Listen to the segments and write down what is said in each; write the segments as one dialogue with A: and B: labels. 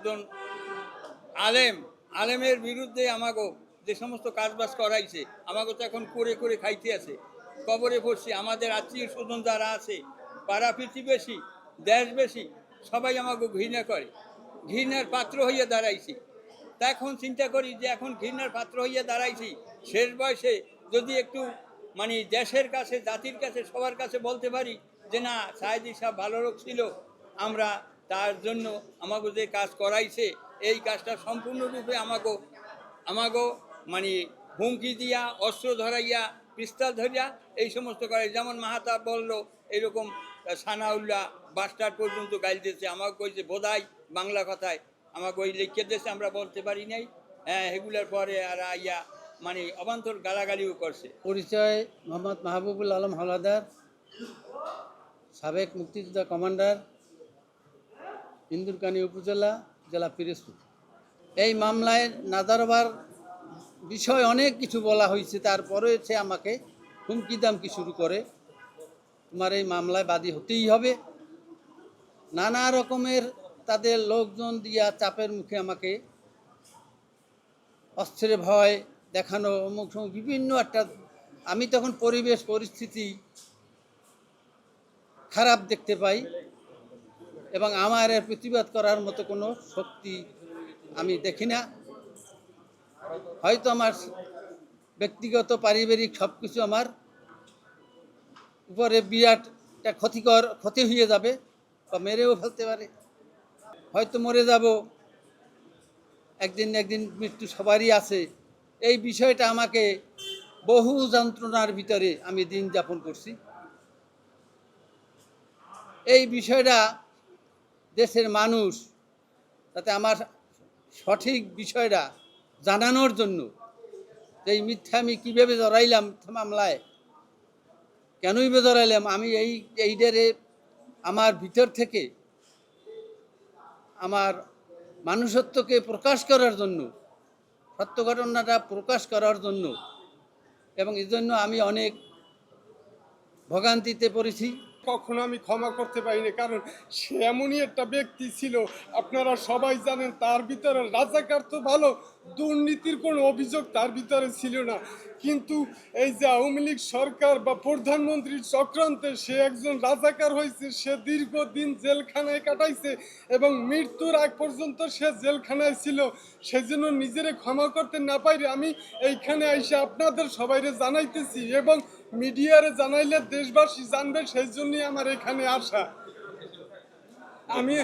A: একজন আলেম, আলেমের বিরুদ্ধে আমাকে যে সমস্ত কাজবাজ করাইছে আমাকে তো এখন করে করে খাইতে আছে। কবরে পড়ছি, আমাদের আত্মীয় স্বজন যারা আছে, পাড়া প্রতিবেশী দেশবেশী সবাই আমাকে ঘৃণা করে। ঘৃণার পাত্র হইয়া দাঁড়াইছি। তা এখন চিন্তা করি যে এখন ঘৃণার পাত্র হইয়া দাঁড়াইছি, শেষ বয়সে যদি একটু মানে দেশের কাছে, জাতির কাছে, সবার কাছে বলতে পারি যে, না সাহেদি সাহেব ভালো লোক ছিল, আমরা তার জন্য আমাকে যে কাজ করাইছে, এই কাজটা সম্পূর্ণরূপে আমাকে আমাকে মানে হুমকি দিয়া, অস্ত্র ধরাইয়া, পিস্তল ধরিয়া, এই সমস্ত করে। যেমন মাহাতা বলল, এরকম সানাউল্লাহ বাস্টার পর্যন্ত গাইল দিয়েছে। আমাকে কইছে, বোধাই বাংলা কথায়। আমাকে ওই লিখে দিয়েছে, আমরা বলতে পারি নাই। হ্যাঁ এগুলোর পরে আর আইয়া মানে অবান্তর গালাগালিও করছে।
B: পরিচয়, মোহাম্মদ মাহবুবুল আলম হাওলাদার, সাবেক মুক্তিযোদ্ধা কমান্ডার ইন্দুরকানী উপজেলা, জেলা পিরোজপুর এই মামলায় নাদারবার বিষয় অনেক কিছু বলা হয়েছে, তারপরে সে আমাকে হুমকি দামকি শুরু করে। তোমার এই মামলায় বাদী হতেই হবে। নানা রকমের তাদের লোকজন দিয়া চাপের মুখে আমাকে অস্ত্রের ভয় দেখানো, অমুক বিভিন্ন একটা, আমি তখন পরিবেশ, পরিস্থিতি খারাপ দেখতে পাই। এবং আমার এর প্রতিবাদ করার মতো কোনো শক্তি আমি দেখি না। হয়তো আমার ব্যক্তিগত, পারিবারিক সব কিছু আমার উপরে বিরাটটা ক্ষতিকর, ক্ষতি হয়ে যাবে বা মেরেও ফেলতে পারে। হয়তো মরে যাব, একদিন একদিন মৃত্যু সবারই আছে। এই বিষয়টা আমাকে বহু যন্ত্রণার ভিতরে আমি দিন যাপন করছি। এই বিষয়টা দেশের মানুষ, তাতে আমার সঠিক বিষয়টা জানানোর জন্য যে এই মিথ্যা আমি কীভাবে জড়াইলাম মিথ্যা মামলায়, কেনই বা জড়াইলাম, আমি এই এইটারে আমার ভিতর থেকে আমার মানুষত্বকে প্রকাশ করার জন্য, সত্য ঘটনাটা প্রকাশ করার জন্য এবং এই জন্য আমি অনেক ভোগান্তিতে পড়েছি।
C: কখনো আমি ক্ষমা করতে পারিনি, কারণ সে এমনই একটা ব্যক্তি ছিল। আপনারা সবাই জানেন তার ভিতরে রাজাকার তো ভালো, দুর্নীতির কোনো অভিযোগ তার ভিতরে ছিল না। কিন্তু এই যে আওয়ামী লীগ সরকার বা প্রধানমন্ত্রীর চক্রান্তে সে একজন রাজাকার হয়েছে, সে দীর্ঘদিন জেলখানায় কাটাইছে এবং মৃত্যুর আগ পর্যন্ত সে জেলখানায় ছিল। সেজন্য নিজেরে ক্ষমা করতে না পারি, আমি এইখানে এসে আপনাদের সবাইরে জানাইতেছি এবং মিডিয়ারে জানাইলে দেশবাসী জানবে সেই জন্যই আমার এখানে আসা। আমি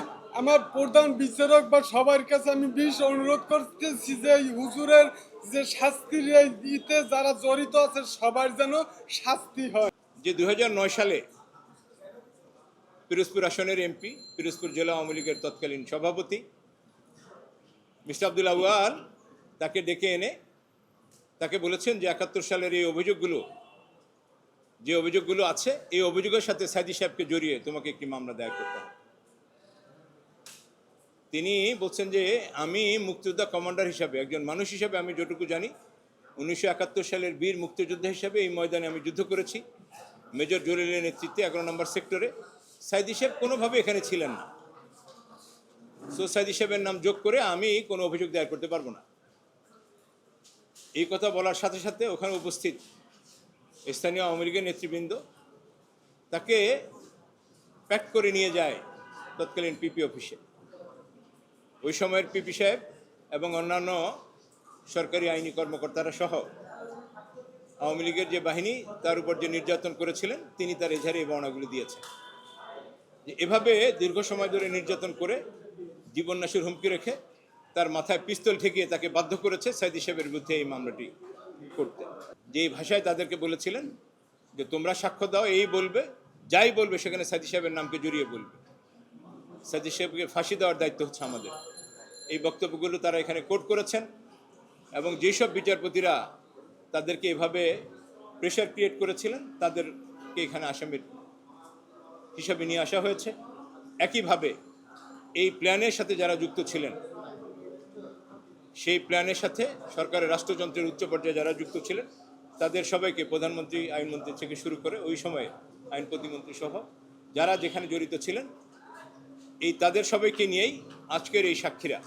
C: আমার প্রধান বিচারক বা সবার কাছে আমি বিশ অনুরোধ করতেছি যে এই হুজুরের যে শাস্তির ইতে যারা জড়িত আছে সবার যেন শাস্তি হয়।
D: যে দু হাজার নয় সালে পিরোজপুর আসনের এমপি, পিরোজপুর জেলা আওয়ামী লীগের তৎকালীন সভাপতি, মিস্টার আব্দুল আউয়াল তাকে ডেকে এনে তাকে বলেছেন যে একাত্তর সালের এই অভিযোগগুলো যে অভিযোগগুলো আছে, এই অভিযোগের সাথে সাইদি সাহেবকে জড়িয়ে তোমাকে একটি মামলা দায়ের করতে হবে। তিনি বলছেন যে, আমি মুক্তিযোদ্ধা কমান্ডার হিসাবে, একজন মানুষ হিসাবে আমি যতটুকু জানি, উনিশশো একাত্তর সালের বীর মুক্তিযোদ্ধা হিসাবে এই ময়দানে আমি যুদ্ধ করেছি। মেজর জলিলের নেতৃত্বে এগারো নম্বর সেক্টরে। সাইদি সাহেব কোনোভাবে এখানে ছিলেন না। সো সাইদি সাহেবের নাম যোগ করে আমি কোনো অভিযোগ দায়ের করতে পারব না। এই কথা বলার সাথে সাথে ওখানে উপস্থিত স্থানীয় আওয়ামী লীগের নেতৃবৃন্দ তাকে প্যাক করে নিয়ে যায় তৎকালীন পিপি অফিসে। ওই সময়ের পিপি সাহেব এবং অন্যান্য সরকারি আইনি কর্মকর্তারা সহ আওয়ামী লীগের যে বাহিনী, তার উপর যে নির্যাতন করেছিলেন, তিনি তার এজাহারে এই বর্ণাগুলি দিয়েছেন। যে এভাবে দীর্ঘ সময় ধরে নির্যাতন করে জীবন্যাসের হুমকি রেখে তার মাথায় পিস্তল ঠেকিয়ে তাকে বাধ্য করেছে সাইদি সাহেবের বিরুদ্ধে এই মামলাটি করতে। যে ভাষায় তাদেরকে বলেছিলেন যে তোমরা সাক্ষ্য দাও, এই বলবে, যাই বলবে, সেখানে সাইদি সাহেবের নামকে জড়িয়ে বলবে। সাইদি সাহেবকে ফাঁসি দেওয়ার দায়িত্ব হচ্ছে আমাদের। এই বক্তব্যগুলো তারা এখানে কোট করেছেন এবং যেসব বিচারপতিরা তাদেরকে এভাবে প্রেশার ক্রিয়েট করেছিলেন, তাদেরকে এখানে আসামির হিসাবে নিয়ে আসা হয়েছে। একইভাবে এই প্ল্যানের সাথে যারা যুক্ত ছিলেন সেই প্ল্যানের সাথে সরকারের রাষ্ট্রযন্ত্রের উচ্চ পর্যায়ে যারা যুক্ত ছিলেন, তাদের সবাইকে প্রধানমন্ত্রী, আইনমন্ত্রী থেকে শুরু করে ওই সময়ে আইন প্রতিমন্ত্রী সহ যারা যেখানে জড়িত ছিলেন, এই তাদের সবাইকে নিয়েই আজকের এই সাক্ষীরা।